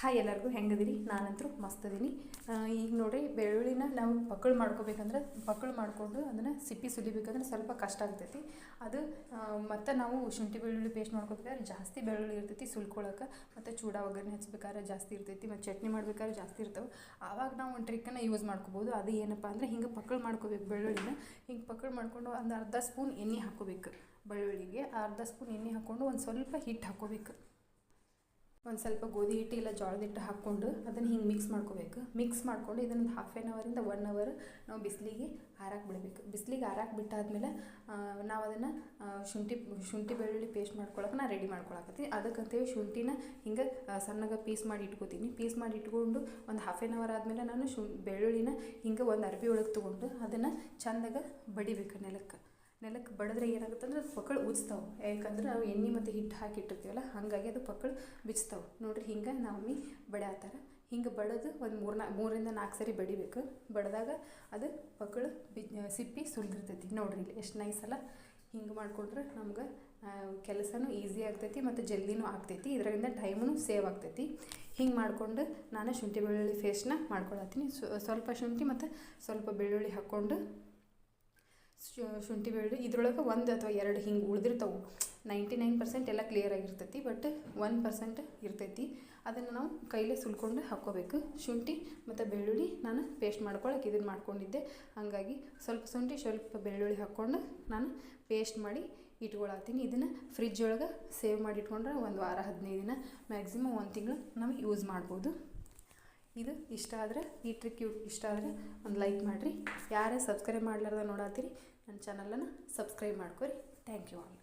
Hi ಎಲ್ಲರಿಗೂ ಹೆಂಗದಿರಿ ನಾನಂತರೂ ಮಸ್ತ್ ಅದೀನಿ ಆ, ಈಗ ನೋಡಿರಿ ಬೆಳ್ಳುಳ್ಳಿನ ನಾವು ಪಕ್ಕಳು ಮಾಡ್ಕೋಬೇಕಂದ್ರೆ ಪಕ್ಕಳು ಮಾಡಿಕೊಂಡು ಅದನ್ನು ಸಿಪ್ಪಿ ಸುಲಿಬೇಕಂದ್ರೆ ಸ್ವಲ್ಪ ಕಷ್ಟ ಆಗ್ತೈತಿ. ಅದು ಮತ್ತು ನಾವು ಶುಂಠಿ ಬೆಳ್ಳುಳ್ಳಿ ಪೇಸ್ಟ್ ಮಾಡ್ಕೋಬೇಕಾದ್ರೆ ಜಾಸ್ತಿ ಬೆಳ್ಳುಳ್ಳಿ ಇರ್ತೈತಿ ಸುಲ್ಕೊಳಕ್ಕೆ ಮತ್ತು ಚೂಡ ಒಗ್ಗರಣೆ ಹಚ್ಬೇಕಾದ್ರೆ ಜಾಸ್ತಿ ಇರ್ತೈತಿ ಮತ್ತು ಚಟ್ನಿ ಮಾಡ್ಬೇಕಾದ್ರೆ ಜಾಸ್ತಿ ಇರ್ತವೆ. ಆವಾಗ ನಾವು ಒಂದು ಟ್ರಿಕ್ಕನ್ನು ಯೂಸ್ ಮಾಡ್ಕೋಬೋದು. ಅದು ಏನಪ್ಪ ಅಂದರೆ ಹಿಂಗೆ ಪಕ್ಕಳು ಮಾಡ್ಕೋಬೇಕು ಬೆಳ್ಳುಳ್ಳಿನ. ಹಿಂಗೆ ಪಕ್ಕಳು ಮಾಡ್ಕೊಂಡು ಒಂದು ಅರ್ಧ ಸ್ಪೂನ್ ಎಣ್ಣೆ ಹಾಕೋಬೇಕು ಬೆಳ್ಳುಳ್ಳಿಗೆ. ಅರ್ಧ ಸ್ಪೂನ್ ಎಣ್ಣೆ ಹಾಕ್ಕೊಂಡು ಒಂದು ಸ್ವಲ್ಪ ಹಿಟ್ಟು ಹಾಕೋಬೇಕು ಒಂದು ಸ್ವಲ್ಪ ಗೋಧಿ ಹಿಟ್ಟು ಇಲ್ಲ ಜೋಳದ ಹಿಟ್ಟು ಹಾಕ್ಕೊಂಡು ಅದನ್ನು ಹಿಂಗೆ ಮಿಕ್ಸ್ ಮಾಡ್ಕೋಬೇಕು. ಮಿಕ್ಸ್ ಮಾಡ್ಕೊಂಡು ಇದನ್ನು ಹಾಫ್ ಆ್ಯನ್ ಅವರಿಂದ ಒನ್ ಅವರ್ ನಾವು ಬಿಸಿಲಿಗೆ ಹಾರಾಕ್ ಬಿಡಬೇಕು. ಬಿಸಿಲಿಗೆ ಹಾರಾಕ್ ಬಿಟ್ಟಾದ್ಮೇಲೆ ನಾವು ಅದನ್ನು ಶುಂಠಿ ಶುಂಠಿ ಬೆಳ್ಳುಳ್ಳಿ ಪೇಸ್ಟ್ ಮಾಡ್ಕೊಳಕ್ಕೆ ನಾನು ರೆಡಿ ಮಾಡ್ಕೊಳಕತ್ತೀನಿ. ಅದಕ್ಕಂತೇಳಿ ಶುಂಠಿನ ಹಿಂಗೆ ಸಣ್ಣಗೆ ಪೀಸ್ ಮಾಡಿ ಇಟ್ಕೋತೀನಿ. ಪೀಸ್ ಮಾಡಿ ಇಟ್ಕೊಂಡು ಒಂದು ಹಾಫ್ ಆ್ಯನ್ ಅವರ್ ಆದಮೇಲೆ ನಾನು ಶುಂ, ಬೆಳ್ಳುಳ್ಳಿನ ಹಿಂಗೆ ಒಂದು ಅರ್ಬಿ ಒಳಗೆ ತೊಗೊಂಡು ಅದನ್ನು ಚಂದಾಗ ಬಡಿಬೇಕು ನೆಲಕ್ಕೆ. ನೆಲಕ್ಕೆ ಬಡಿದ್ರೆ ಏನಾಗುತ್ತೆ ಅಂದ್ರೆ ಅದು ಪಕ್ಕಳು ಉಜ್ತಾವೆ. ಯಾಕಂದ್ರೆ ನಾವು ಎಣ್ಣೆ ಮತ್ತು ಹಿಟ್ಟು ಹಾಕಿ ಇಟ್ಟಿರ್ತೀವಲ್ಲ ಹಾಗಾಗಿ ಅದು ಪಕ್ಕಳು ಬಿಚ್ತಾವೆ. ನೋಡಿರಿ ಹಿಂಗೆ ನಾವು ಬಡಿಯಾತಾರ ಹಿಂಗೆ ಬಡದು ಒಂದು ಮೂರು ನಾ, ಮೂರಿಂದ ನಾಲ್ಕು ಸರಿ ಬಡಿಬೇಕು. ಬಡದಾಗ ಅದು ಪಕ್ಕಳು ಬಿ ಸಿಪ್ಪಿ ಸುಲಿದಿರ್ತೈತಿ. ನೋಡ್ರಿ ಇಲ್ಲಿ ಎಷ್ಟು ನೈಸ್ ಅಲ್ಲ. ಹಿಂಗೆ ಮಾಡಿಕೊಂಡ್ರೆ ನಮ್ಗೆ ಕೆಲಸನೂ ಈಸಿ ಆಗ್ತೈತಿ ಮತ್ತು ಜಲ್ದಿನೂ ಆಗ್ತೈತಿ. ಇದರಿಂದ ಟೈಮೂ ಸೇವ್ ಆಗ್ತೈತಿ. ಹಿಂಗೆ ಮಾಡಿಕೊಂಡು ನಾನು ಶುಂಠಿ ಬೆಳ್ಳುಳ್ಳಿ ಫೇಸ್ಟ್ನ ಮಾಡ್ಕೊಳತ್ತೀನಿ. ಸ್ವಲ್ಪ ಶುಂಠಿ ಮತ್ತು ಸ್ವಲ್ಪ ಬೆಳ್ಳುಳ್ಳಿ ಹಾಕ್ಕೊಂಡು ಶುಂಠಿ ಬೆಳ್ಳುಳ್ಳಿ ಇದ್ರೊಳಗೆ ಒಂದು ಅಥವಾ ಎರಡು ಹಿಂಗೆ ಉಳಿದಿರ್ತಾವೆ. ನೈಂಟಿ ನೈನ್ ಪರ್ಸೆಂಟ್ ಎಲ್ಲ ಕ್ಲಿಯರ್ ಆಗಿರ್ತೈತಿ ಬಟ್ ಒನ್ ಪರ್ಸೆಂಟ್ ಇರ್ತೈತಿ. ಅದನ್ನು ನಾವು ಕೈಲೇ ಸುಲ್ಕೊಂಡು ಹಾಕ್ಕೋಬೇಕು. ಶುಂಠಿ ಮತ್ತು ಬೆಳ್ಳುಳ್ಳಿ ನಾನು ಪೇಸ್ಟ್ ಮಾಡ್ಕೊಳಕ್ಕೆ ಇದನ್ನು ಮಾಡ್ಕೊಂಡಿದ್ದೆ. ಹಾಗಾಗಿ ಸ್ವಲ್ಪ ಶುಂಠಿ, ಸ್ವಲ್ಪ ಬೆಳ್ಳುಳ್ಳಿ ಹಾಕ್ಕೊಂಡು ನಾನು ಪೇಸ್ಟ್ ಮಾಡಿ ಇಟ್ಕೊಳತ್ತೀನಿ. ಇದನ್ನು ಫ್ರಿಜ್ ಒಳಗೆ ಸೇವ್ ಮಾಡಿ ಇಟ್ಕೊಂಡ್ರೆ ಒಂದು ವಾರ, ಹದಿನೈದು ದಿನ ಮ್ಯಾಕ್ಸಿಮಮ್ ಒಂದು ತಿಂಗಳು ನಾವು ಯೂಸ್ ಮಾಡ್ಬೋದು. ಇದು ಇಷ್ಟ ಆದರೆ, ಈ ಟ್ರಿಕ್ ಇಷ್ಟ ಆದರೆ ಒಂದು ಲೈಕ್ ಮಾಡಿರಿ. ಯಾರೇ ಸಬ್ಸ್ಕ್ರೈಬ್ ಮಾಡ್ಲಾರ್ದ ನೋಡತ್ತೀರಿ ನನ್ನ ಚಾನಲನ್ನು ಸಬ್ಸ್ಕ್ರೈಬ್ ಮಾಡ್ಕೊರಿ. Thank you all.